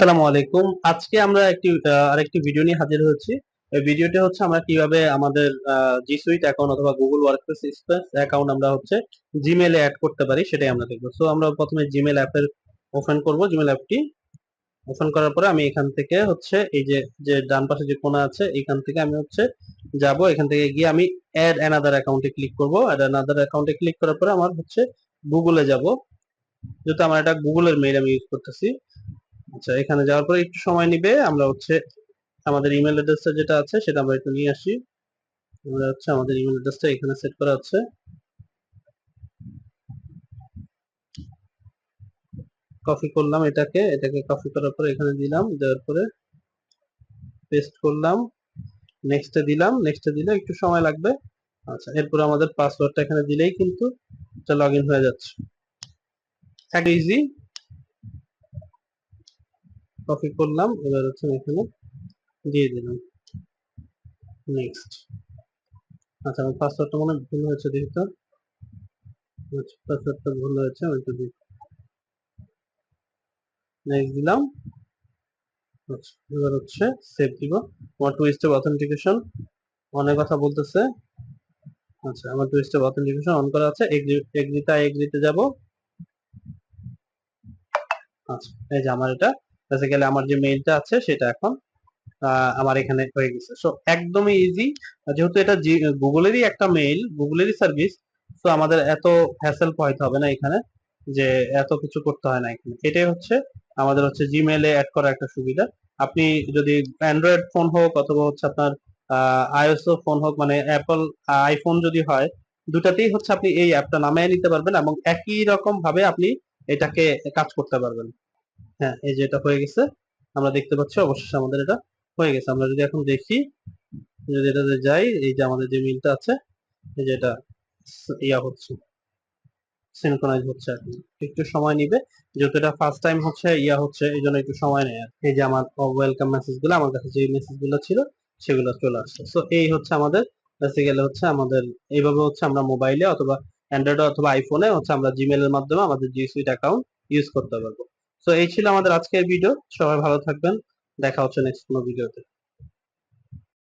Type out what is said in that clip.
আসসালামু আলাইকুম। আজকে আমরা একটি আরেকটি ভিডিও নিয়ে হাজির হয়েছি। এই ভিডিওটা হচ্ছে আমরা কীভাবে আমাদের জি সুইট অ্যাকাউন্ট অথবা গুগল ওয়ার্কস্পেস স্পেস অ্যাকাউন্ট আমরা হচ্ছে জিমেলে অ্যাড করতে পারি, সেটাই আমরা দেখব। সো আমরা প্রথমে জিমেল অ্যাপের ওপেন করব। জিমেল অ্যাপটি ওপেন করার পরে আমি এখান থেকে হচ্ছে এই যে যে ডান পাশে যে কোণা আছে, এখান থেকে আমি হচ্ছে যাব। এখান থেকে গিয়ে আমি অ্যাড অ্যানাদার অ্যাকাউন্টে ক্লিক করব। অ্যাড অ্যানাদার অ্যাকাউন্টে ক্লিক করার পরে আমার হচ্ছে গুগলে যাব। যেহেতু আমার এটা গুগলের মেইল আমি ইউজ করতেছি। আচ্ছা এখানে যাওয়ার পরে একটু সময় নিবে, আমরা হচ্ছে আমাদের ইমেল অ্যাড্রেসটা যেটা আছে সেটা আমরা একটু নিয়ে আসি। আমরা হচ্ছে আমাদের ইমেল অ্যাড্রেসটা এখানে সেট করা আছে। কপি করলাম এটাকে এটাকে কপি করার পরে এখানে দিলাম, দেওয়ার পরে পেস্ট করলাম নেক্সটে দিলাম নেক্সটে দিলে একটু সময় লাগবে। আচ্ছা এরপর আমাদের পাসওয়ার্ডটা এখানে দিলেই কিন্তু এটা লগ হয়ে যাচ্ছে। ইজি কপি করলাম, এবার হচ্ছে এখানে দিয়ে দিলাম। নেক্সট আচ্ছা আমার পাসওয়ার্ডটা মনে ভুল হয়েছে দেখি তো পাসওয়ার্ডটা ভুল হয়েছে, আমি একটু দেখি। নেক্সট দিলাম। আচ্ছা এবার হচ্ছে সেভ দিব। আমার টু স্টেপ অথেন্টিকেশন অনেক কথা বলতেছে। আচ্ছা আমার টু স্টেপ অথেন্টিকেশন অন করা আছে। এগ্রিতে এগ্রিতে যাব। আচ্ছা এই যে আমার এটা বেসিক্যালি আমার যে মেইলটা আছে সেটা এখন আমার এখানে হয়ে গেছে। সো একদমই ইজি যেহেতু এটা গুগলেরই একটা মেইল গুগলেরই সার্ভিস তো আমাদের এত হ্যাসেল পোহাইতে হবে না এখানে যে এত কিছু করতে হয় না এখানে। এটাই হচ্ছে আমাদের হচ্ছে জিমেলে অ্যাড করা একটা সুবিধা। আপনি যদি অ্যান্ড্রয়েড ফোন হোক অথবা হচ্ছে আপনার আইএসও ফোন হোক মানে অ্যাপল আইফোন যদি হয়, দুটাতেই হচ্ছে আপনি এই অ্যাপটা নামিয়ে নিতে পারবেন এবং একই রকম ভাবে আপনি এটাকে কাজ করতে পারবেন। হ্যাঁ এই যে এটা হয়ে গেছে, আমরা দেখতে পাচ্ছি অবশেষে আমাদের এটা হয়ে গেছে। আমরা যদি এখন দেখি, যদি এটাতে যাই, এই যে আমাদের যে মিলটা আছে, এই যে এটা ইয়া হচ্ছে সিনক্রোনাইজ হচ্ছে আর কি। একটু সময় নিবে, যেহেতু এটা ফার্স্ট টাইম হচ্ছে, ইয়া হচ্ছে, এই জন্য একটু সময় নেয় আর এই যে আমার ওয়েলকাম মেসেজগুলো, আমার কাছে যে মেসেজগুলো ছিল, সেগুলো চলে আসছে। সো এই হচ্ছে আমাদের বেসিক্যালি হচ্ছে আমাদের, এইভাবে হচ্ছে আমরা মোবাইলে অথবা অ্যান্ড্রয়েড অথবা আইফোনে হচ্ছে আমরা জিমেল এর মাধ্যমে আমাদের জি সুইট অ্যাকাউন্ট ইউজ করতে পারব। সো এই ছিল আমাদের আজকের ভিডিও সবাই ভালো থাকবেন। দেখা হচ্ছে নেক্সট কোনো ভিডিওতে